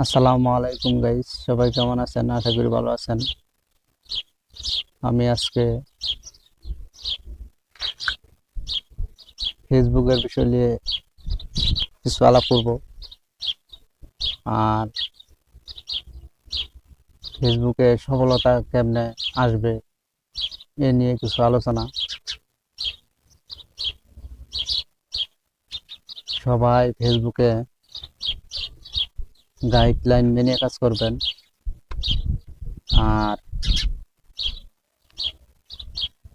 আসসালামু আলাইকুম গাইস সবাই কেমন আছেন? আশা করি ভালো আছেন। আমি আজকে ফেসবুকের বিষয় নিয়ে কিছু আলাপ করব। আর ফেসবুকে সফলতা কেমনে আসবে এ নিয়ে কিছু আলোচনা। সবাই ফেসবুকে গাইডলাইন মেনে কাজ করবেন। আর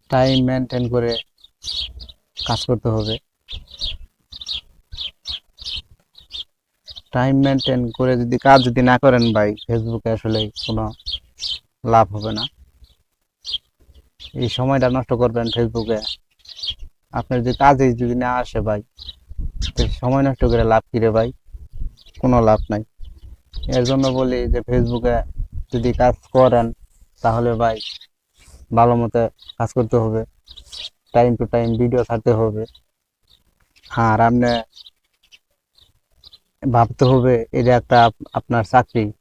টাইম মেনটেন করে কাজ করতে হবে। টাইম মেনটেন করে যদি কাজ যদি না করেন ভাই ফেসবুকে আসলে কোনো লাভ হবে না। এই সময়টা নষ্ট করবেন ফেসবুকে আপনার যদি কাজে যদি না আসে ভাই সময় নষ্ট করে লাভ কিরে ভাই? কোনো লাভ নাই। এর জন্য বলি যে ফেসবুকে যদি কাজ করেন তাহলে ভাই ভালো মতো কাজ করতে হবে। টাইম টু টাইম ভিডিও ছাড়তে হবে। আর আপনি ভাবতে হবে এটা একটা আপ- আপনার চাকরি।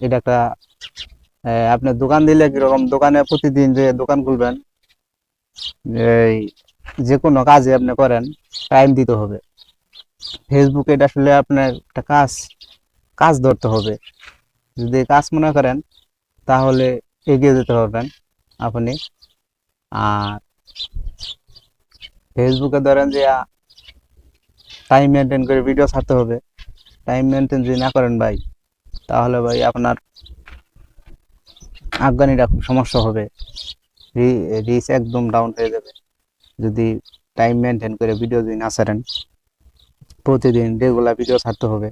এটা একটা আহ, আপনার দোকান দিলে কীরকম? দোকানে প্রতিদিন যে দোকান খুলবেন এই যে কোনো কাজে আপনি করেন টাইম দিতে হবে। ফেসবুকে এটা আসলে আপনার একটা কাজ। কাজ ধরতে হবে। যদি কাজ মনে করেন, তাহলে এগিয়ে যেতে পারবেন আপনি। আর ফেসবুকে ধরেন যে টাইম মেনটেন করে ভিডিও ছাড়তে হবে। টাইম মেনটেন যদি না করেন ভাই, তাহলে ভাই আপনার আফগানিরা খুব সমস্যা হবে। রিচ একদম ডাউন হয়ে যাবে। যদি টাইম মেনটেন করে ভিডিও যদি না ছাড়েন, প্রতিদিন রেগুলার ভিডিও ছাড়তে হবে।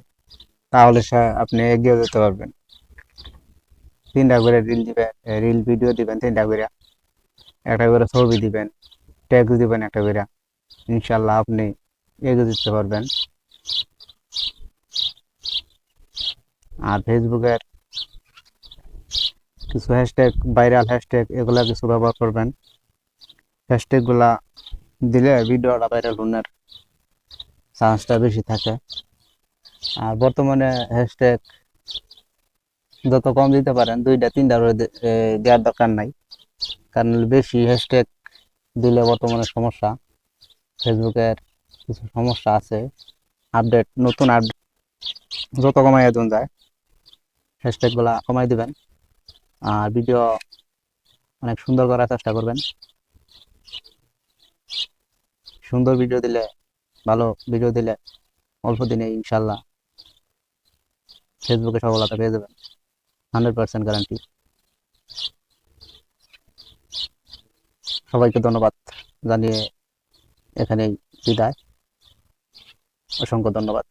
তাহলে আপনি এগিয়ে যেতে পারবেন। তিনটা করে রিল দিবেন রিল ভিডিও দিবেন তিনটা করে। একটা করে ছবি দিবেন ট্যাগ দিবেন একটা করে। ইনশাল্লাহ আপনি এগিয়ে দিতে পারবেন। আর ফেসবুকের কিছু হ্যাশট্যাগ ভাইরাল হ্যাশট্যাগ এগুলা কিছু ব্যবহার করবেন। হ্যাশট্যাগগুলা দিলে ভিডিওটা ভাইরাল হওয়ার চান্সটা বেশি থাকে। আর বর্তমানে হ্যাশট্যাগ যত কম দিতে পারেন, দুইটা, তিনটা দেওয়ার দরকার নাই। কারণ বেশি হ্যাশট্যাগ দিলে বর্তমানে সমস্যা। ফেসবুকের কিছু সমস্যা আছে। আপডেট নতুন আপডেট যত কমাই দেন যায় হ্যাশট্যাগগুলা কমাই দিবেন। আর ভিডিও অনেক সুন্দর করার চেষ্টা করবেন। সুন্দর ভিডিও দিলে, ভালো ভিডিও দিলে অল্প দিনে ইনশাল্লাহ ফেসবুকে সফলতা পেয়ে যাবেন। হান্ড্রেড পার্সেন্ট গ্যারান্টি সবাইকে ধন্যবাদ জানিয়ে এখানেই বিদায়। অসংখ্য ধন্যবাদ।